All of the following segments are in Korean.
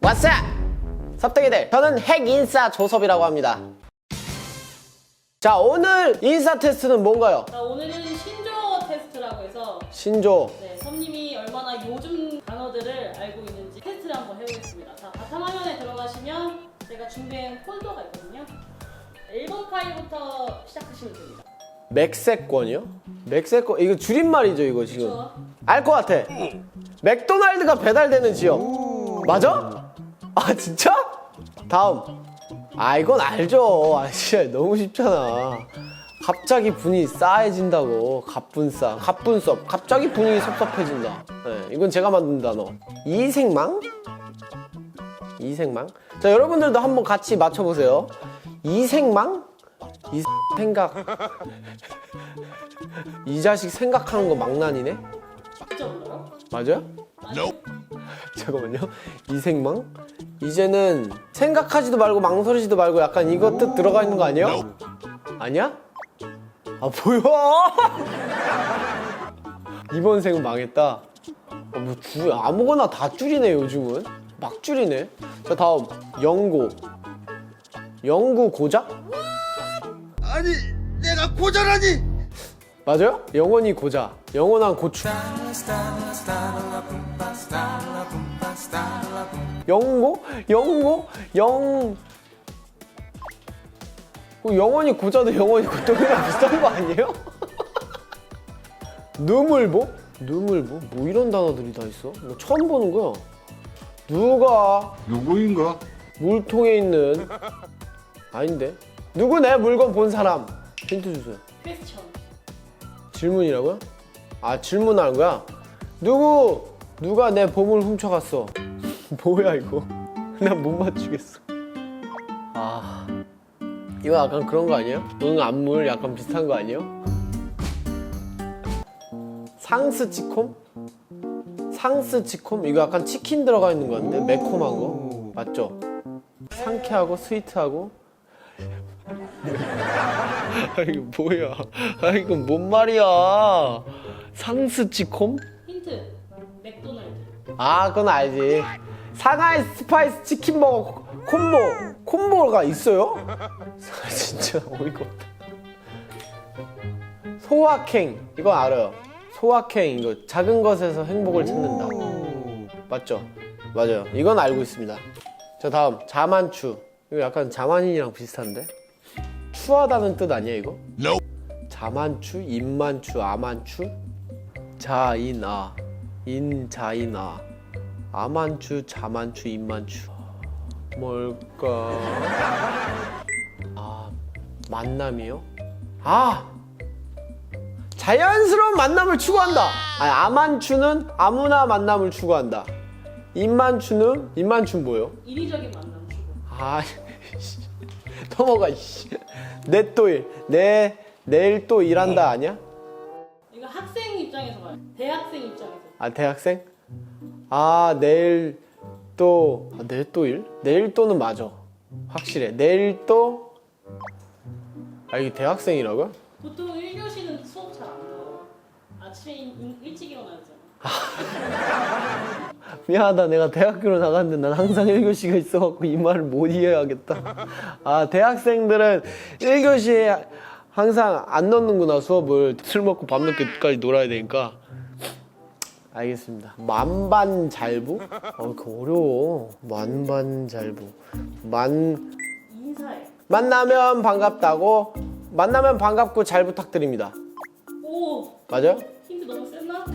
왓츠 섭득이들 저는 핵인싸 조섭이라고 합니다 자 오늘 인싸 테스트는 뭔가요? 자, 오늘은 신조 테스트라고 해서 신조 네, 섬님이 얼마나 요즘 단어들을 알고 있는지 테스트를 한번 해보겠습니다. 자, 바탕화면에 들어가시면 제가 준비한 폴더가 있거든요. 1번 파일부터 시작하시면 됩니다. 맥세권이요? 맥세권 이거 줄임말이죠 이거 지금 그렇죠? 알것 같아 맥도날드가 배달되는 지역 맞아? 아 진짜? 다음 아 이건 알죠 아 진짜 너무 쉽잖아 갑자기 분위기 싸해진다고 갑분싸 갑분섭 갑자기 분위기 섭섭해진다 네, 이건 제가 만든 단어 이생망? 이생망? 자 여러분들도 한번 같이 맞춰보세요 이생망? 이 생각 이 자식 생각하는 거 망난이네? 몰라요? 맞아요? 잠깐만요. 이생망? 이제는 생각하지도 말고 망설이지도 말고 약간 뜻 들어가 있는 거 아니에요? 아니야? 아 뭐야? 이번 생은 망했다. 아, 뭐 주, 아무거나 다 줄이네 요즘은. 막 줄이네. 자 다음 영고. 영구 고작? 아니 내가 고자라니 맞아요? 영원히 고자. 영원한 고추. 영고? 영고? 영. 그 영원히 고자도 영원히 고통이랑 비슷한 거 아니에요? 누물보? 누물보? 뭐 이런 단어들이 다 있어? 나 처음 보는 거야. 누가 누구인가? 물통에 있는 아닌데? 누구 내 물건 본 사람? 힌트 주세요. 퀘스천. 질문이라고요? 아 질문하는 거야? 누구 누가 내 보물 훔쳐갔어? 뭐야 이거? 난 못 맞추겠어. 아 이거 약간 그런 거 아니에요? 응 안물 약간 비슷한 거 아니에요? 상스 치콤? 상스 치콤? 이거 약간 치킨 들어가 있는 거 같은데 매콤한 거 맞죠? 상쾌하고 스위트하고 아 이거 뭐야? 아 이건 뭔 말이야? 상스치콤? 힌트. 맥도날드. 아 그건 알지. 상하이 스파이스 치킨 버거 콤보 콤보가 있어요? 진짜 어이가 없다. 소확행 이거 알아요. 소확행 이거 작은 것에서 행복을 찾는다. 맞죠? 맞아요. 이건 알고 있습니다. 자 다음 자만추 이거 약간 자만인이랑 비슷한데? 추하다는 뜻 아니야 이거? 자만추, 인만추, 아만추, 자인아, 인자인아, 아만추, 자만추, 인만추. 뭘까? 아 만남이요? 아 자연스러운 만남을 추구한다. 아니, 아만추는 아무나 만남을 추구한다. 인만추는 인만추는 뭐예요? 인위적인 만남 추구. 아, 씨. 넘어가, 씨. 내 또 일. 내, 내일 또 일한다 아니야? 이거 학생 입장에서 봐요. 대학생 입장에서. 아, 대학생? 아, 내일 또, 아, 내일 또 일? 내일 또는 맞아. 확실해. 내일 또, 아, 이게 대학생이라고요? 보통 1교시는 수업 잘 안 들어요. 아침에 일- 일찍 일어나야 되잖아. 미안하다. 내가 대학교로 나갔는데 난 항상 1교시가 있어갖고 이 말을 못 이해하겠다. 아, 대학생들은 1교시에 항상 안 넣는구나, 수업을. 술 먹고 밤늦게까지 놀아야 되니까. 알겠습니다. 만반잘부? 어, 그 어려워. 만반잘부. 만, 인사해. 만나면 반갑다고, 만나면 반갑고 잘 부탁드립니다. 오! 맞아요?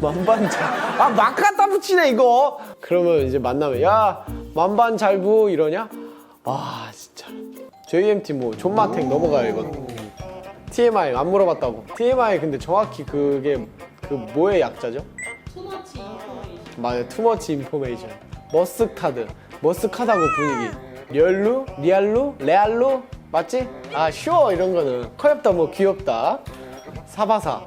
만반잘 아 막 갖다 붙이네 이거. 그러면 이제 만나면 야 만반잘부 이러냐? 아 진짜. JMT 뭐 존마탱 넘어가요 이건 TMI 안 물어봤다고. TMI 근데 정확히 그게 그 뭐의 약자죠? 투머치 인포메이션. 맞아요 투머치 인포메이션 머스카드. 머스카드하고 분위기. 리얼루 리알루 레알루? 맞지? 아쇼 이런 거는. 커엽다 뭐 귀엽다. 사바사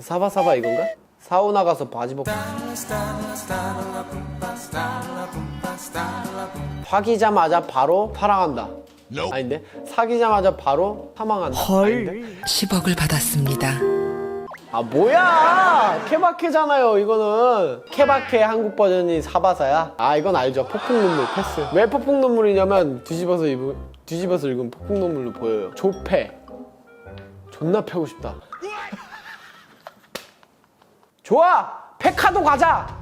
사바사바 이건가? 사우나 가서 바지 벗고. 사귀자마자 바로 사랑한다. 아닌데? 사귀자마자 바로 사망한다. 아닌데? 10억을 받았습니다. 아 뭐야! 케바케잖아요 이거는. 케바케 한국 버전이 사바사야. 아 이건 알죠. 폭풍 눈물 패스. 왜 폭풍 눈물이냐면 뒤집어서 입은 뒤집어서 읽으면 폭풍 눈물로 보여요. 조패 존나 패고 싶다 좋아 페카도 가자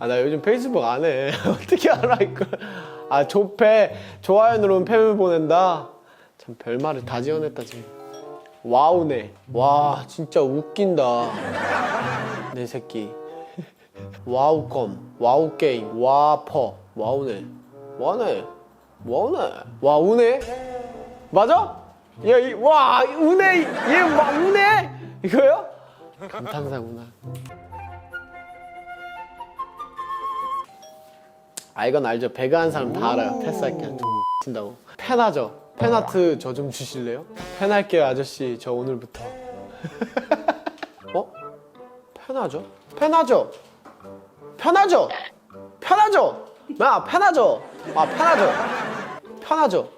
아 나 요즘 페이스북 안해 어떻게 알아 이걸 아 조패 좋아요 누르면 팸을 보낸다 참 별말을 다 지어냈다 지금 와우네. 와, 진짜 웃긴다. 내 새끼. 와우껌, 와우게임, 와퍼, 와우네. 와네. 와우네. 와우네? 맞아? 야, 이, 와, 우네. 얘 와 우네? 이거요? 감탄사구나. 아, 이건 알죠. 배가 한 사람 다 알아요. 패스할게요. 친다고. 펜하죠. 펜아트 저 좀 주실래요? 펜할게요 아저씨 저 오늘부터 어? 펜하죠? 펜하죠? 편하죠? 편하죠? 야 편하죠? 아 편하죠? 편하죠?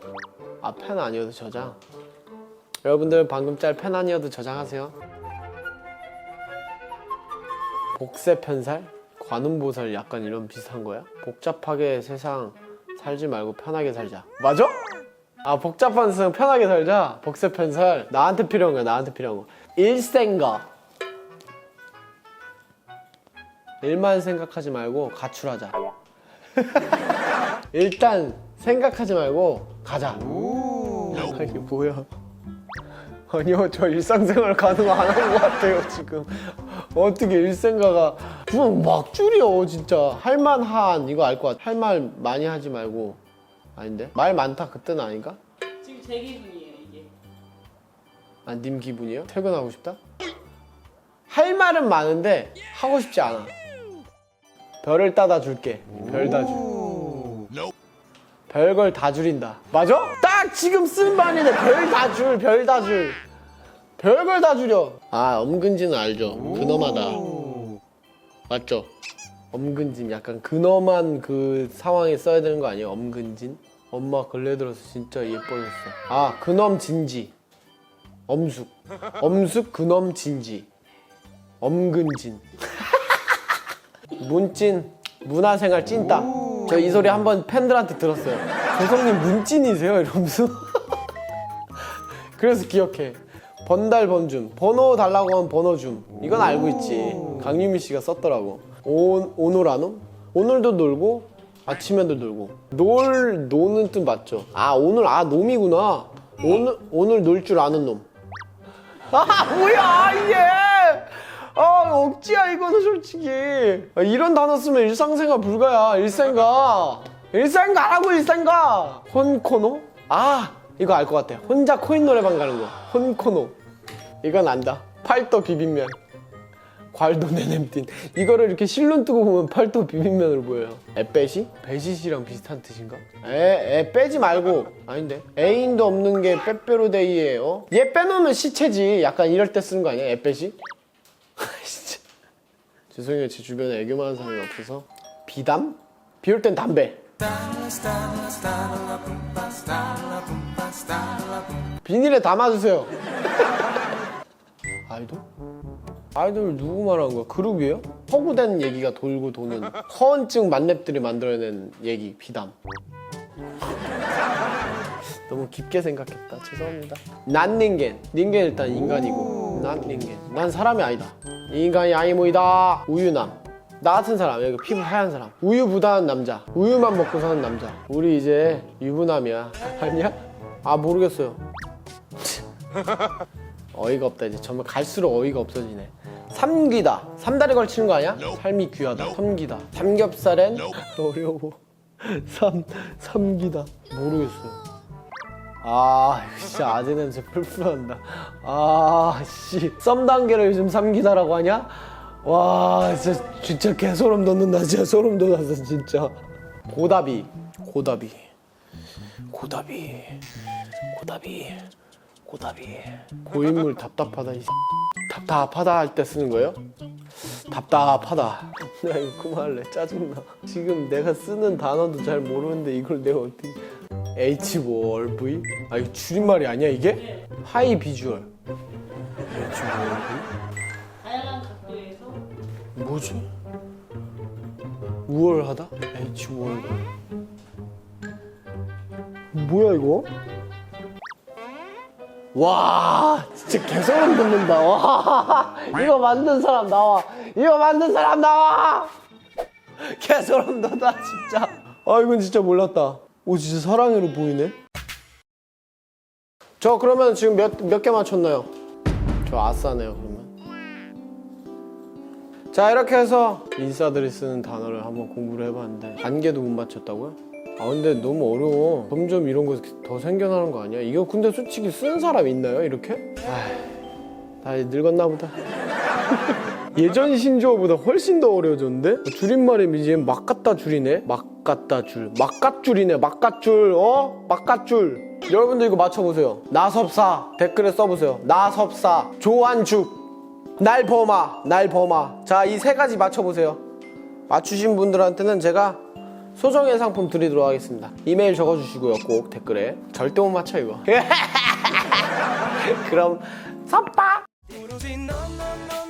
아펜 아니어도 저장 여러분들 방금 짤펜 아니어도 저장하세요 복세 편살? 관음보살 약간 이런 비슷한 거야? 복잡하게 세상 살지 말고 편하게 살자. 맞아? 아 복잡한 세상 편하게 살자. 복세 편살. 나한테 필요한 거야 나한테 필요한 거. 일생가. 일만 생각하지 말고 가출하자. 일단 생각하지 말고 가자. 아, 이게 뭐야. 아니요 저 일상생활 가능 안한것 같아요 지금 어떻게 일생가가 막 줄여 진짜 할만한 이거 알 것 같아 할 말 많이 하지 말고 아닌데 말 많다 그때는 아닌가? 지금 제 기분이에요 이게. 아, 님 기분이요? 퇴근하고 싶다? 할 말은 많은데 하고 싶지 않아. 별을 따다 줄게. 별 다 줄. 별걸 다 줄인다. 맞아? 딱 지금 쓴 말이네. 별 다 줄, 별 다 줄. 별걸 다 줄여. 아, 엄근진은 알죠. 근엄하다. 맞죠? 엄근진 약간 근엄한 그 상황에 써야 되는 거 아니에요? 엄근진? 엄마 근래 들어서 진짜 예뻐졌어. 아, 근엄 진지. 엄숙. 엄숙 근엄 진지. 엄근진. 문찐. 문화생활 찐따. 저 이 소리 한번 팬들한테 들었어요. 조성님 문찐이세요? 이러면서. 그래서 기억해. 번달 번줌. 번호 달라고 하면 번호 줌. 이건 알고 있지. 강유미 씨가 썼더라고. 오, 오노라노? 오늘도 놀고 아침에도 놀고. 놀 노는 뜻 맞죠? 아 오늘 아 놈이구나. 오늘 오늘 놀 줄 아는 놈. 아 뭐야 이게? 아 억지야 이거는 솔직히. 아, 이런 단어 쓰면 일상생활 불가야. 일생가. 일생가라고 일생가. 혼코노? 아 이거 알 것 같아. 혼자 코인 노래방 가는 거. 혼코노. 이건 안다. 팔도 비빔면. 괄도 내냄띤 이거를 이렇게 실눈 뜨고 보면 팔도 비빔면으로 보여요 에빼시? 베시시랑 비슷한 뜻인가? 에, 에 빼지 말고 아닌데 애인도 없는 게 빼빼로데이예요 얘 빼놓으면 시체지 약간 이럴 때 쓰는 거 아니야 에빼시? 진짜 죄송해요 제 주변에 애교 많은 사람이 없어서 비담? 비올 땐 담배 비닐에 담아주세요. 아이돌? 아이돌 누구 말하는 거야? 그룹이에요? 허구된 얘기가 돌고 도는 허언증 만렙들이 만들어낸 얘기 비담. 너무 깊게 생각했다. 죄송합니다. 난 닌겐. 닌겐 일단 인간이고. 난 닌겐. 난 사람이 아니다. 인간이 아니모이다. 우유남. 나 같은 사람. 여기 피부 하얀 사람. 우유 부단한 남자. 우유만 먹고 사는 남자. 우리 이제 유부남이야. 아니야? 아 모르겠어요 어이가 없다 이제. 정말 갈수록 어이가 없어지네. 삼귀다. 삼다리 걸치는 거 아니야? 삶이 귀하다. 삼귀다. 삼겹살엔 어려워. 삼 삼귀다. 모르겠어요 아 이거 진짜 아재 냄새 풀풀 난다. 아씨. 썸 단계를 요즘 삼기다라고 하냐? 와 진짜 진짜 개소름 돋는다. 진짜 소름 돋았어 진짜. 고다비. 고다비. 고다비. 고다비 고다비 고인물 답답하다 이 답답하다 할 때 쓰는 거예요? 답답하다 나 이거 그만할래 짜증나 지금 내가 쓰는 단어도 잘 모르는데 이걸 내가 어떻게 H 뭐 V? 아 이거 줄임말이 아니야 이게? 하이 비주얼 H 뭐야 다양한 각도에서 이거? 뭐지? 우월하다? H 우월 뭐야 이거? 와 진짜 개소름 돋는다. 와 이거 만든 사람 나와. 이거 만든 사람 나와. 개소름 돋아 진짜. 아 이건 진짜 몰랐다. 오 진짜 사랑으로 보이네. 저 그러면 지금 몇 몇 개 맞췄나요? 저 아싸네요 그러면. 자 이렇게 해서 인싸들이 쓰는 단어를 한번 공부를 해봤는데 한 개도 못 맞췄다고요? 아 근데 너무 어려워 점점 이런 거 더 생겨나는 거 아니야? 이거 근데 솔직히 쓰는 사람 있나요 이렇게? 아휴 다 늙었나 보다 예전 신조어보다 훨씬 더 어려워졌는데? 줄임말이 이제 막 갖다 줄이네? 막 갖다 줄. 막 갓줄이네, 막 갓줄. 어? 막 갓줄. 여러분들 이거 맞춰보세요. 나섭사. 댓글에 써보세요. 나섭사. 조한죽. 날범아. 날범아. 자, 이 세 가지 맞춰보세요. 맞추신 분들한테는 제가 소정의 상품 드리도록 하겠습니다. 이메일 적어주시고요. 꼭 댓글에. 절대 못 맞춰, 이거. 그럼, 넌